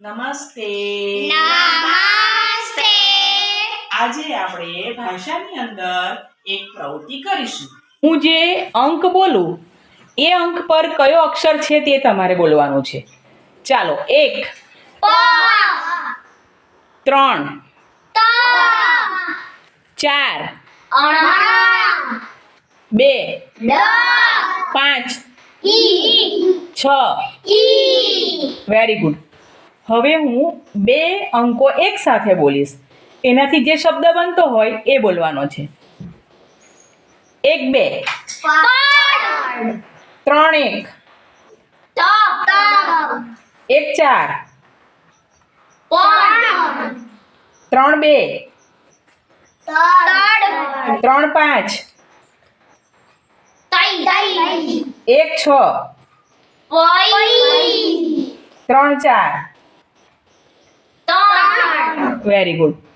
નમસ્તે. નમસ્તે. આજે આપણે ભાષાની અંદર એક પ્રવૃત્તિ કરીશું. હું જે અંક બોલું એ અંક પર કયો અક્ષર છે તે તમારે બોલવાનું છે. ચાલો એક ત્રણ ચાર બે પાંચ છ. વેરી ગુડ હવે હું બે અંકો એક સાથે બોલીશ. એનાથી જે શબ્દ બનતો હોય એ બોલવાનો છે. એક, બે. ત્રણ, એક. એક, ચાર. ત્રણ, બે. ત્રણ, પાંચ. એક, છ. ત્રણ, ચાર. ત્રણ વેરી ગુડ